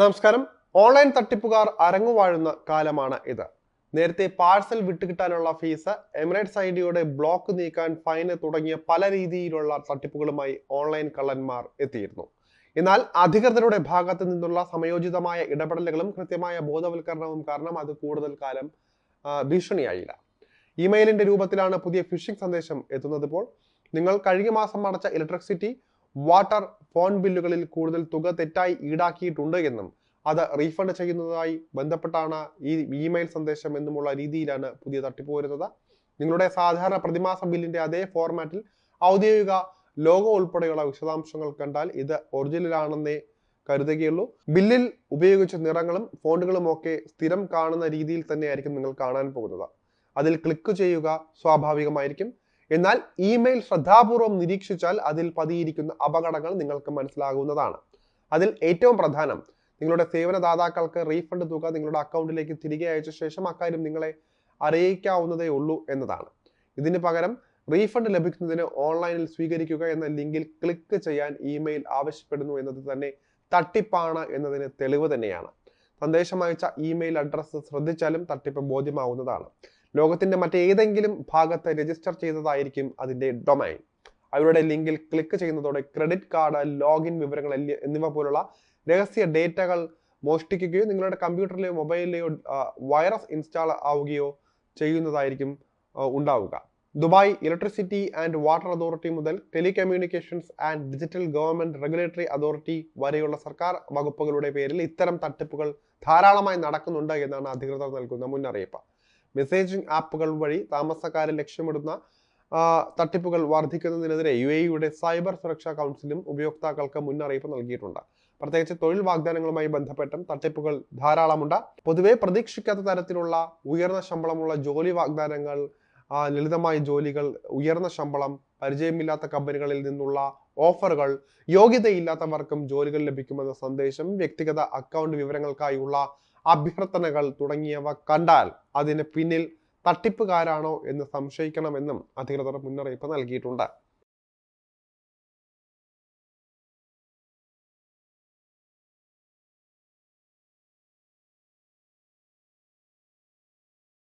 നമസ്കാരം. ഓൺലൈൻ തട്ടിപ്പുകാർ അരങ്ങുവാഴുന്ന കാലമാണ് ഇത്. നേരത്തെ പാഴ്സൽ വിട്ടുകിട്ടാനുള്ള ഫീസ് എമിറേറ്റ്സ് ഐ ഡിയുടെ ബ്ലോക്ക് നീക്കാൻ ഫൈന് തുടങ്ങിയ പല രീതിയിലുള്ള തട്ടിപ്പുകളുമായി ഓൺലൈൻ കള്ളന്മാർ എത്തിയിരുന്നു. എന്നാൽ അധികൃതരുടെ ഭാഗത്തു നിന്നുള്ള സമയോചിതമായ ഇടപെടലുകളും കൃത്യമായ ബോധവൽക്കരണവും കാരണം അത് കൂടുതൽ കാലം ഭീഷണിയായില്ല. ഇമെയിലിന്റെ രൂപത്തിലാണ് പുതിയ ഫിഷിംഗ് സന്ദേശം എത്തുന്നത് ഇപ്പോൾ. നിങ്ങൾ കഴിഞ്ഞ മാസം അടച്ച ഇലക്ട്രിസിറ്റി വാട്ടർ ഫോൺ ബില്ലുകളിൽ കൂടുതൽ തുക തെറ്റായി ഈടാക്കിയിട്ടുണ്ട് എന്നും അത് റീഫണ്ട് ചെയ്യുന്നതായി ബന്ധപ്പെട്ടാണ് ഈ ഇമെയിൽ സന്ദേശം എന്നുമുള്ള രീതിയിലാണ് പുതിയ തട്ടിപ്പ് വരുന്നത്. നിങ്ങളുടെ സാധാരണ പ്രതിമാസ ബില്ലിന്റെ അതേ ഫോർമാറ്റിൽ ഔദ്യോഗിക ലോഗോ ഉൾപ്പെടെയുള്ള വിശദാംശങ്ങൾ കണ്ടാൽ ഇത് ഒറിജിനലാണെന്നേ കരുതുകയുള്ളൂ. ബില്ലിൽ ഉപയോഗിച്ച നിറങ്ങളും ഫോണ്ടുകളും ഒക്കെ സ്ഥിരം കാണുന്ന രീതിയിൽ തന്നെയായിരിക്കും നിങ്ങൾ കാണാൻ പോകുന്നത്. അതിൽ ക്ലിക്ക് ചെയ്യുക സ്വാഭാവികമായിരിക്കും. എന്നാൽ ഇമെയിൽ ശ്രദ്ധാപൂർവം നിരീക്ഷിച്ചാൽ അതിൽ പതിയിരിക്കുന്ന അപകടങ്ങൾ നിങ്ങൾക്ക് മനസ്സിലാകുന്നതാണ്. അതിൽ ഏറ്റവും പ്രധാനം നിങ്ങളുടെ സേവനദാതാക്കൾക്ക് റീഫണ്ട് തുക നിങ്ങളുടെ അക്കൗണ്ടിലേക്ക് തിരികെ അയച്ച ശേഷം അക്കാര്യം നിങ്ങളെ അറിയിക്കാവുന്നതേ ഉള്ളൂ എന്നതാണ്. ഇതിന് പകരം റീഫണ്ട് ലഭിക്കുന്നതിന് ഓൺലൈനിൽ സ്വീകരിക്കുക എന്ന ലിങ്കിൽ ക്ലിക്ക് ചെയ്യാൻ ഇമെയിൽ ആവശ്യപ്പെടുന്നു എന്നത് തന്നെ തട്ടിപ്പാണ് എന്നതിന് തെളിവ് തന്നെയാണ്. സന്ദേശം അയച്ച ഇമെയിൽ അഡ്രസ്സ് ശ്രദ്ധിച്ചാലും തട്ടിപ്പ് ബോധ്യമാവുന്നതാണ്. ലോകത്തിന്റെ മറ്റേതെങ്കിലും ഭാഗത്ത് രജിസ്റ്റർ ചെയ്തതായിരിക്കും അതിന്റെ ഡൊമൈൻ അവരുടെ ലിങ്കിൽ ക്ലിക്ക് ചെയ്യുന്നതോടെ ക്രെഡിറ്റ് കാർഡ് ലോഗിൻ വിവരങ്ങൾ എന്നിവ പോലുള്ള രഹസ്യ ഡേറ്റകൾ മോഷ്ടിക്കുകയോ നിങ്ങളുടെ കമ്പ്യൂട്ടറിലെയോ മൊബൈലിലെയോ വൈറസ് ഇൻസ്റ്റാൾ ആവുകയോ ചെയ്യുന്നതായിരിക്കും ഉണ്ടാവുക. Dubai electricity and water authority മുതൽ telecommunications and digital government regulatory authority വരെയുള്ള സർക്കാർ വകുപ്പുകളുടെ പേരിൽ ഇത്തരം തട്ടിപ്പുകൾ ധാരാളമായി നടക്കുന്നുണ്ട് എന്നാണ് അധികൃതർ നൽകുന്ന മുന്നറിയിപ്പ്. മെസ്സേജിംഗ് ആപ്പുകൾ വഴി താമസക്കാരെ ലക്ഷ്യമിടുന്ന തട്ടിപ്പുകൾ വർദ്ധിക്കുന്നതിനെതിരെ യു എയുടെ സൈബർ സുരക്ഷാ കൗൺസിലും ഉപയോക്താക്കൾക്ക് മുന്നറിയിപ്പ് നൽകിയിട്ടുണ്ട്. പ്രത്യേകിച്ച് തൊഴിൽ വാഗ്ദാനങ്ങളുമായി ബന്ധപ്പെട്ടും തട്ടിപ്പുകൾ ധാരാളമുണ്ട്. പൊതുവെ പ്രതീക്ഷിക്കാത്ത തരത്തിലുള്ള ഉയർന്ന ശമ്പളമുള്ള ജോലി വാഗ്ദാനങ്ങൾ ലളിതമായ ജോലികൾ ഉയർന്ന ശമ്പളം പരിചയമില്ലാത്ത കമ്പനികളിൽ നിന്നുള്ള ഓഫറുകൾ യോഗ്യതയില്ലാത്തവർക്കും ജോലികൾ ലഭിക്കുമെന്ന സന്ദേശം വ്യക്തിഗത അക്കൗണ്ട് വിവരങ്ങൾക്കായുള്ള അഭ്യർത്ഥനകൾ തുടങ്ങിയവ കണ്ടാൽ അതിന് പിന്നിൽ തട്ടിപ്പുകാരാണോ എന്ന് സംശയിക്കണമെന്നും അധികൃതർ മുന്നറിയിപ്പ് നൽകിയിട്ടുണ്ട്.